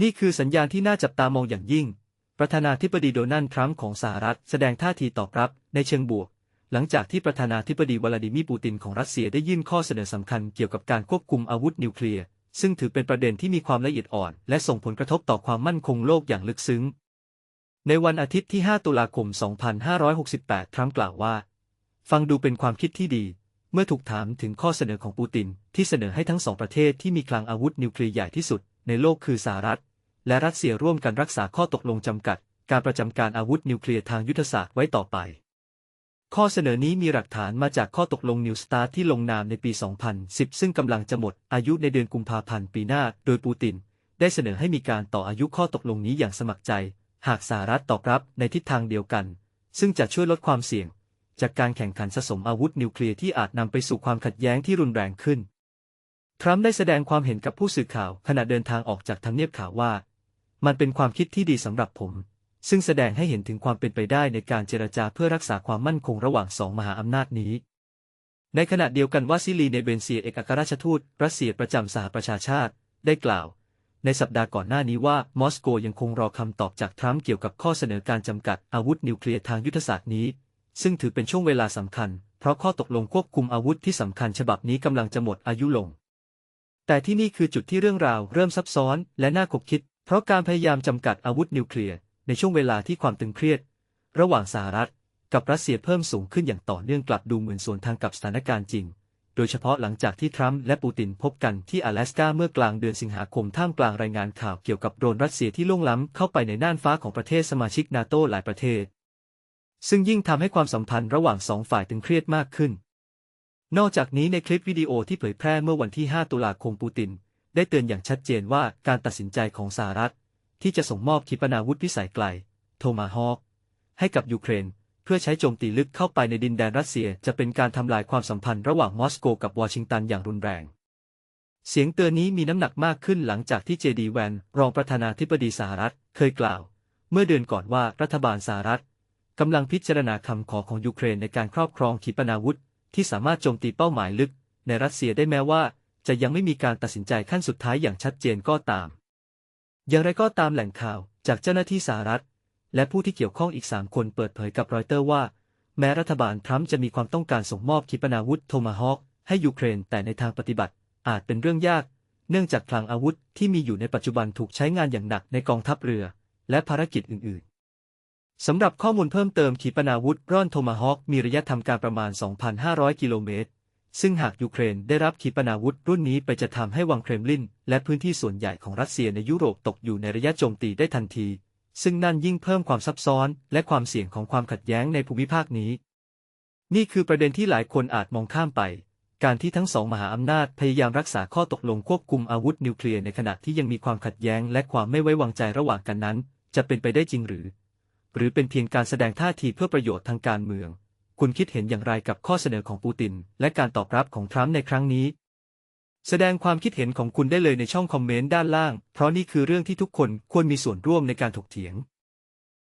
นี่คือสัญญาณที่น่าจับตามองอย่างยิ่ง ประธานาธิบดีโดนัลด์ทรัมป์ของสหรัฐแสดงท่าทีตอบรับในเชิงบวก หลังจากที่ประธานาธิบดีวลาดิมีร์ปูตินของรัสเซียได้ยื่นข้อเสนอสำคัญเกี่ยวกับการควบคุมอาวุธนิวเคลียร์ซึ่งถือเป็นประเด็นที่มีความละเอียดอ่อน และส่งผลกระทบต่อความมั่นคงโลกอย่างลึกซึ้ง ในวันอาทิตย์ที่ 5 ตุลาคม 2568 ทรัมป์กล่าวว่า ฟังดูเป็นความคิดที่ดี เมื่อถูกถามถึงข้อเสนอของปูติน ที่เสนอให้ทั้งสองประเทศที่มีคลังอาวุธนิวเคลียร์ใหญ่ที่สุด ในโลกคือสหรัฐ และรัสเซียร่วมกันรักษาข้อตกลงจำกัด การประจำการอาวุธนิวเคลียร์ทางยุทธศาสตร์ไว้ต่อไป ข้อเสนอนี้มีหลักฐานมาจากข้อตกลงนิวสตาร์ที่ลงนามในปี 2010 ซึ่งกำลังจะหมดอายุในเดือนกุมภาพันธ์ปีหน้า โดยปูติน ได้เสนอให้มีการต่ออายุข้อตกลงนี้อย่างสมัครใจ หากสหรัฐตอบรับในทิศทางเดียวกัน ซึ่งจะช่วยลดความเสี่ยง จากการแข่งขันสะสมอาวุธนิวเคลียร์ที่อาจนำไปสู่ความขัดแย้งที่รุนแรงขึ้น ทรัมป์ได้แสดงความเห็นกับผู้สื่อข่าวขณะเดินทางออกจากทำเนียบข่าวว่า มันเป็นความคิดที่ดีสำหรับผม ซึ่งแสดงให้เห็นถึงความเป็นไปได้ในการเจรจาเพื่อรักษาความมั่นคงระหว่างสองมหาอำนาจนี้ ในขณะเดียวกันวาซิลีเนเบนเซียเอกอัครราชทูตรัสเซียประจำสหประชาชาติ ได้กล่าว ในสัปดาห์ก่อนหน้านี้ว่ามอสโกยังคงรอคำตอบจากทรัมป์เกี่ยวกับข้อเสนอการจำกัดอาวุธนิวเคลียร์ทางยุทธศาสตร์นี้ ซึ่งถือเป็นช่วงเวลาสำคัญ เพราะข้อตกลงควบคุมอาวุธที่สำคัญฉบับนี้กำลังจะหมดอายุลง แต่ที่นี่คือจุดที่เรื่องราวเริ่มซับซ้อนและน่าขบคิด เพราะการพยายามจำกัดอาวุธนิวเคลียร์ในช่วงเวลาที่ความตึงเครียด ระหว่างสหรัฐ กับรัสเซียเพิ่มสูงขึ้นอย่างต่อเนื่องกลับดูเหมือนสวนทางกับสถานการณ์จริง โดยเฉพาะหลังจากที่ทรัมป์และปูตินพบกันที่阿拉สกาเมื่อกลางเดือนสิงหาคมท่ามกลางรายงานข่าวเกี่ยวกับโดรนรัสเซียที่ล่วงล้ำเข้าไปในน่านฟ้าของประเทศสมาชิกนาโตหลายประเทศ ซึ่งยิ่งทำให้ความสัมพันธ์ระหว่างสองฝ่ายตึงเครียดมากขึ้น นอกจากนี้ในคลิปวิดีโอที่เผยแพร่เมื่อวันที่ 5 ตุลาคมปูติน ได้เตือนอย่างชัดเจนว่าการตัดสินใจของสหรัฐ ที่จะส่งมอบขีปนาวุธพิสัยไกล โทมาฮอคให้กับยูเครน เพื่อใช้โจมตีลึกเข้าไปในดินแดนรัสเซียจะเป็นการทำลายความสัมพันธ์ระหว่างมอสโกกับวอชิงตันอย่างรุนแรง เสียงเตือนนี้มีน้ำหนักมากขึ้นหลังจากที่เจดีแวนรองประธานาธิบดีสหรัฐเคยกล่าว เมื่อเดือนก่อนว่ารัฐบาลสหรัฐกำลังพิจารณาคำขอของยูเครนในการครอบครองขีปนาวุธ ที่สามารถโจมตีเป้าหมายลึก ในรัสเซียได้แม้ว่า จะยังไม่มีการตัดสินใจขั้นสุดท้ายอย่างชัดเจนก็ตาม อย่างไรก็ตามแหล่งข่าวจากเจ้าหน้าที่สหรัฐ และผู้ที่เกี่ยวข้องอีก3คนเปิดเผยกับรอยเตอร์ว่า แม้รัฐบาลทรัมป์จะมีความต้องการส่งมอบขีปนาวุธโทมาฮอคให้ยูเครนแต่ในทางปฏิบัติ อาจเป็นเรื่องยาก เนื่องจากคลังอาวุธที่มีอยู่ในปัจจุบันถูกใช้งานอย่างหนักในกองทัพเรือ และภารกิจอื่นๆ สำหรับข้อมูลเพิ่มเติมขีปนาวุธร่อนโทมาฮอคมีระยะทำการประมาณ 2,500 กิโลเมตร ซึ่งหากยูเครนได้รับขีปนาวุธรุ่นนี้ไปจะทำให้วังเครมลิน และพื้นที่ส่วนใหญ่ของรัสเซียในยุโรปตกอยู่ในระยะโจมตีได้ทันที ซึ่งนั่นยิ่งเพิ่มความซับซ้อนและความเสี่ยงของความขัดแย้งในภูมิภาคนี้ นี่คือประเด็นที่หลายคนอาจมองข้ามไป การที่ทั้งสองมหาอำนาจพยายามรักษาข้อตกลงควบคุมอาวุธนิวเคลียร์ในขณะที่ยังมีความขัดแย้งและความไม่ไว้วางใจระหว่างกันนั้น จะเป็นไปได้จริงหรือ หรือเป็นเพียงการแสดงท่าทีเพื่อประโยชน์ทางการเมือง คุณคิดเห็นอย่างไรกับข้อเสนอของปูติน และการตอบรับของทรัมป์ในครั้งนี้ แสดงความคิดเห็นของคุณได้เลยในช่องคอมเมนต์ด้านล่าง เพราะนี่คือเรื่องที่ทุกคนควรมีส่วนร่วมในการถกเถียง